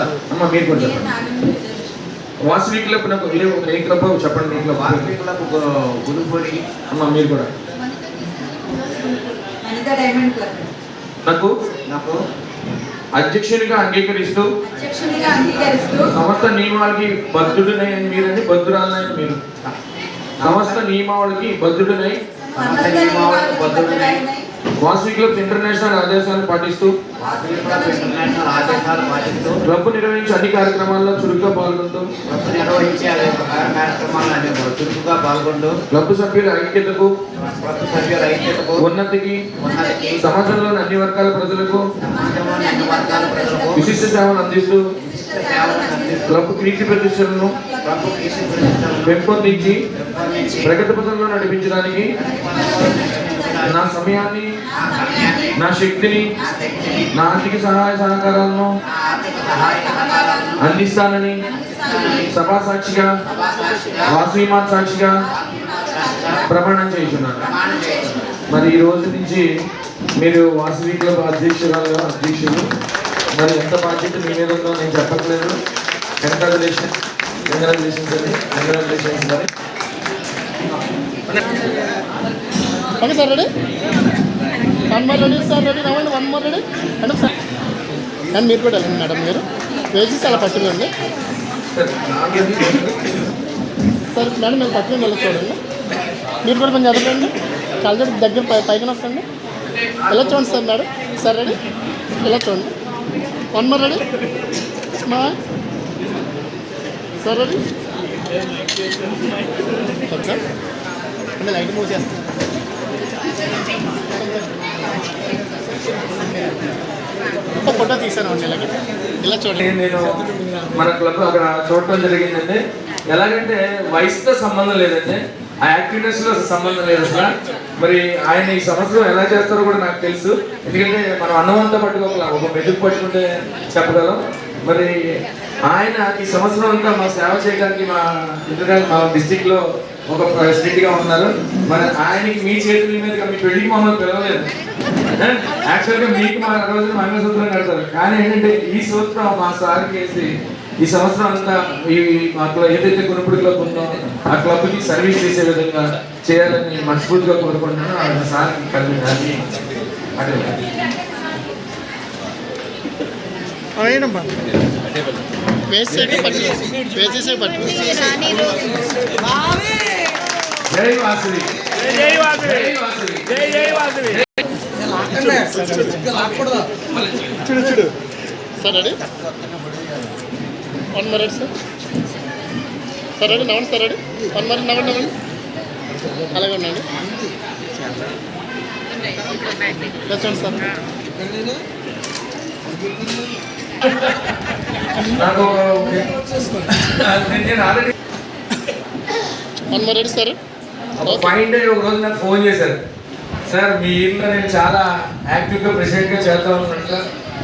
అమ్మ మీరు కూడా చెప్పండి. వాసవి క్లబ్ నాకు ఏ ఏ క్లబ్? చెప్పండి మీ క్లబ్. వార్షికులకు గురుపొడి అమ్మ మీరు కూడా. Anita diamond club. నాకు నాకు అధ్యక్షునిగా అంగీకరిస్తూ అధ్యక్షునిగా అంగీకరిస్తూ. సమస్త నియమాలకి బద్ధుడినై మీరని బద్ధురాలనై మీరు. సమస్త నియమావళికి బద్ధుడినై సమస్త నియమాలకు బద్ధుడనై వాసవి క్లబ్స్ ఇంటర్నేషనల్ ఆదేశాలను పాటిస్తూ క్లబ్ నిర్వహించే అన్ని కార్యక్రమాల్లో చురుగ్గా పాల్గొంటూ నిర్వహించే చురుకుగా పాల్గొంటూ క్లబ్ సభ్యుల ఐక్యతకు సభ్యుల ఐక్యతకు ఉన్నతికి సమాజంలోని అన్ని వర్గాల ప్రజలకు విశిష్ట సేవలు అందిస్తూ క్లబ్ కీర్తి ప్రతిష్టలను పెంపొందించి ప్రగతి పథంలో నడిపించడానికి నా సమయాన్ని నా శక్తిని నా ఆర్థిక సహాయ సహకారాలను అందిస్తానని సభా సాక్షిగా వాసీమాన్ సాక్షిగా ప్రమాణం చేస్తున్నాను. మరి ఈ రోజు నుంచి మీరు వాసవి క్లబ్ అధ్యక్షురాలుగా అధ్యక్షులు మరి ఎంత బాధ్యత మీ మీద ఉందో నేను చెప్పట్లేదు. కంగ్రాచులేషన్ కంగ్రాచులేషన్స్ అండి కంగ్రాచులేషన్స్ మరి okay sir ready one more ready sir ready రావండి వన్ మోర్ రెడీ అంటే సార్ అండ్ మీరు కూడా వెళ్ళండి మేడం మీరు. వేసేసి అలా పట్టుకోండి సార్, మేడం మీరు పట్టుకుని వెళ్ళి చూడండి. మీరు కూడా కొంచెం ఎదగండి కళ్ళ దగ్గర పై పైకి నొక్కండి ఇలా చూడండి సార్ మేడం సార్ రెడీ ఎలా చూడండి? వన్ మోర్ రెడీ మా సార్ రెడీ లైట్ మూవ్ చేస్తాను ఫోటో తీసాను ఇలా చూడండి. నేను మన క్లబ్ అక్కడ చూడటం జరిగిందండి ఎలాగంటే వయసుతో సంబంధం లేదండి ఆ యాక్టివ్నెస్లో సంబంధం లేదు అసలు. మరి ఆయన ఈ సంవత్సరం ఎలా చేస్తారో కూడా నాకు తెలుసు. ఎందుకంటే మనం అన్నం అంతా పట్టుకోగల ఒక మెతుకు పట్టుకుంటే చెప్పగలం. మరి ఆయన ఈ సంవత్సరం అంతా మా సేవ చేయడానికి మా ఇంటర్ మా డిస్టిక్లో ఒక ప్రెసిడెంట్గా ఉన్నారు. మరి ఆయనకి మీ చేతుల మీదుగా మీ పెళ్ళికి మమ్మల్ని పిలవలేదు. యాక్చువల్గా మీకు మా రోజు మంగళసూత్రం కడతారు. కానీ ఏంటంటే ఈ సూత్రం మా సార్కి వేసి ఈ సంవత్సరం అంతా ఈ మా క్లబ్ ఏదైతే కొనుప్పుడు క్లబ్ ఉందో ఆ క్లబ్కి సర్వీస్ చేసే విధంగా చేయాలని మనస్ఫూర్తిగా కోరుకుంటున్నాను. ఆ సార్కి కలిగి అదే. అయినమ్మా వేసేసి పట్టు వేసేసే పట్టు. జై వాసవి. జై వాసవి. జై వాసవి. జై వాసవి. చూడు చూడు. Sir ready? One more ready sir sir ready? నవ్వండి sir ready? One more ready నవ్వండి నవ్వండి. అలాగే ఉండండి. చూడండి సార్. నాకు నేను already one more ready sir. Fine day ఒక రోజు నాకు ఫోన్ చేశారు. సార్ మీ ఇల్లు నేను చాలా యాక్టివ్గా ప్రెసిడెంట్గా చేద్దాం అనుకుంటా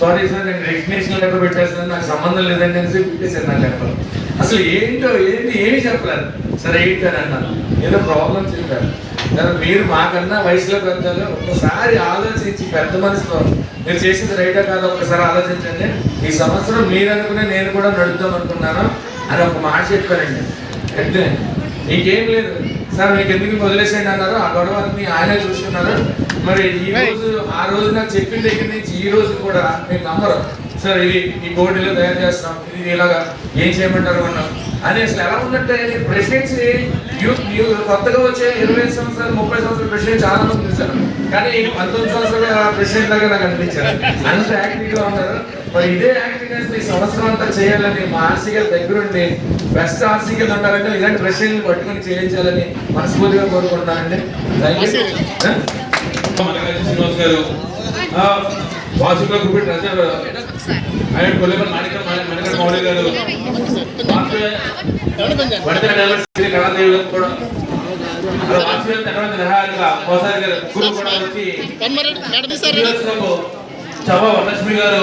సారీ. సార్ నేను రికగ్నేషన్ లెటర్ పెట్టేస్తాను నాకు సంబంధం లేదండి అని పెట్టేశారు నా లెటర్ అసలు ఏంటో ఏంటి ఏమీ చెప్పలేదు. సరే ఏంటి అని అన్నాను. ఏదో ప్రాబ్లం చెప్పారు. సార్ మీరు మాకన్నా వయసులో పెద్దలు ఒకసారి ఆలోచించి పెద్ద మనసులో మీరు చేసింది రైటా కాదు ఒకసారి ఆలోచించండి. ఈ సంవత్సరం మీరు అనుకునే నేను కూడా నడుద్దాం అనుకున్నాను అని ఒక మాట చెప్పానండి అంతే ఇంకేం లేదు. సార్ మీకు ఎందుకు వదిలేసేయండి అన్నారు? ఆ గొడవ అన్ని ఆయనే చూసుకున్నారు. మరి ఈ రోజు ఆ రోజు నాకు చెప్పిన దగ్గర నుంచి ఈ రోజు కూడా మీరు నమ్మరు. సార్ ఇది ఈ బోర్డులో తయారు చేస్తాం ఇది ఇలాగా ఏం చేయమంటారు అన్నాం అని అసలు ఎలా ఉన్నట్టే? ప్రెసిడెంట్స్ యూత్ కొత్తగా వచ్చే ఇరవై సంవత్సరాలు ముప్పై సంవత్సరాల ప్రెసిడెంట్ చాలా మంది చూశారు కానీ పంతొమ్మిది సంవత్సరాల ప్రెసిడెంట్ లాగా నాకు అనిపించారు. అంత యాక్టివ్గా ఉన్నారు. మరి ఇదే యాక్టివ్నెస్ ఈ సంవత్సరం అంతా చేయాలని మా ఆర్సీ గారి దగ్గరుండి బెస్ట్ ఆర్సీ గారు ఉండాలంటే ఇలాంటి ప్రెసిడెంట్ పట్టుకుని చేయించాలని మనస్ఫూర్తిగా కోరుకుంటున్నానండి శ్రీనివాస్ గారు ఆ, వాసుకుల గ్రూప్ ట్రెజర్ ఆయన కొల్లేపల్లి మాణిక మణికర్ మౌలి గారు. కళాదేవి గారు కూడా. వాసుదేవ తర్వాత నిహారిగా కోసారి గారు కూడా వచ్చి చవా వరలక్ష్మి గారు